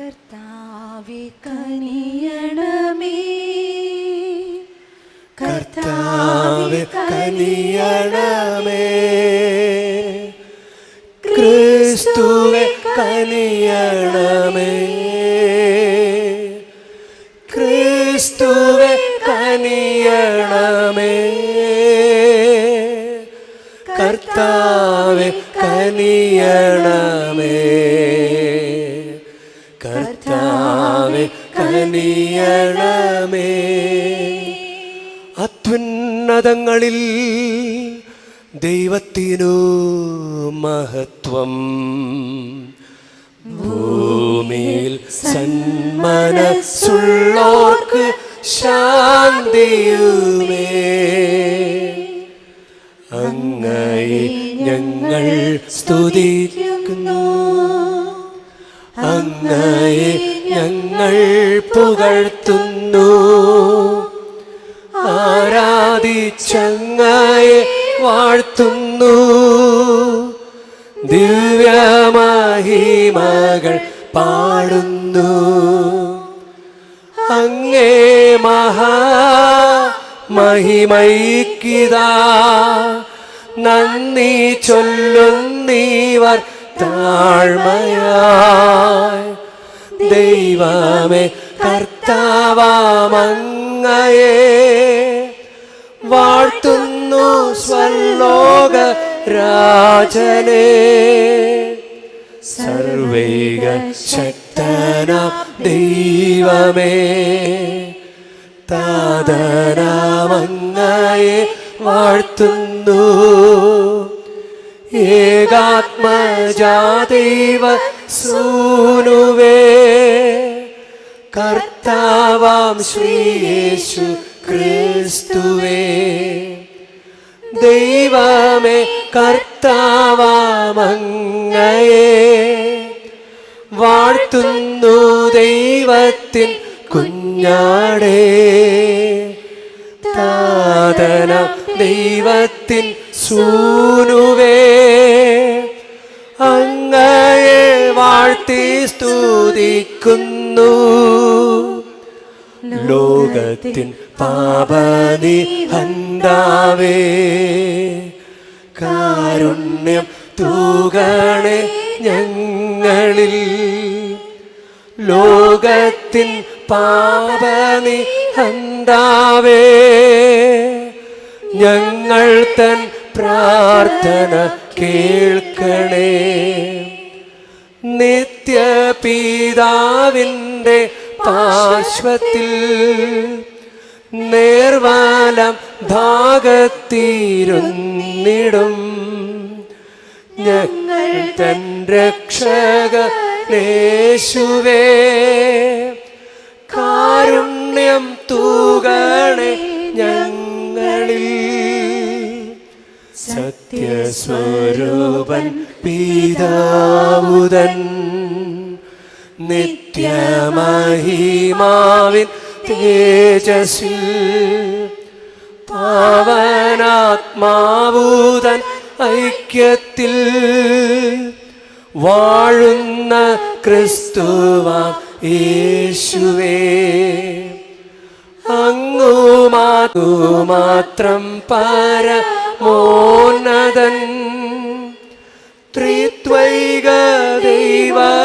കർത്താവെ കനിയണമേ. കർത്താവെ കനിയണമേ. ക്രിസ്തുവെ കനിയണമേ. ക്രിസ്തുവെ കനിയണമേ. കർത്താവെ കനിയണമേ. കനിയണമേ അത്യുന്നതങ്ങളിൽ ദൈവത്തിനു മഹത്വം. ഭൂമിയിൽ സന്മനസ്സുള്ളോർക്ക് ശാന്തിയുമേ. അങ്ങയെ ഞങ്ങൾ സ്തുതിക്കുന്നു. അങ്ങയെ ഞങ്ങൾ പുകഴ്ത്തുന്നു. ആരാധിച്ചങ്ങയെ വാഴ്ത്തുന്നു. ദിവ്യമഹിമകൾ പാടുന്നു. അങ്ങേ മഹാ മഹിമൈക്കിതാ നന്ദി ചൊല്ലുന്നീവർ താഴ്മയായി ദൈവമേ കർത്താവാമങ്ങയെ വാഴ്ത്തുന്നു സ്വലോക രാജനെ. സർവേക ശക്തന ദൈവമേ താതനാമങ്ങയെ വാഴ്ത്തുന്നു. ഏകാത്മജാദൈവ സൂനുവേ കർത്താവാം ശ്രീയേശു ക്രിസ്തുവേ. ദൈവമേ കർത്താവാമങ്ങയെ വാഴ്ത്തുന്നു ദൈവത്തിൻ കുഞ്ഞാടേ. താതന ദൈവത്തിൻ സൂനുവേ. അങ്ങയെ വാഴ്ത്തി സ്തുതിക്കുന്നു. ലോകത്തിൻ പാപനി ഹന്താവേ കാരുണ്യം തൂകണേ ഞങ്ങളിൽ. ലോകത്തിൻ പാപനി ഹന്താവേ ഞങ്ങൾ തൻ പ്രാർത്ഥന കേൾക്കണേ. നിത്യപിതാവിന്റെ പാർശ്വത്തിൽ നേർവാലം ഭാഗത്തിരുന്നിടും. ഞങ്ങൾ തൻ രക്ഷക േശുവേ കാരുണ്യം തൂകണേ ഞങ്ങളിൽ. സത്യസ്വരൂപൻ പിതാവുതൻ നിത്യമഹിമാവിൻ തേജസ്സിൽ പാവനാത്മാവൂതൻ ഐക്യത്തിൽ വാഴുന്ന ക്രിസ്തുവാം യേശുവേ. അങ്ങു മാതു മാത്രം പരമോന്നതൻ ത്രിത്വൈക ദൈവമഹത്വത്തിൽ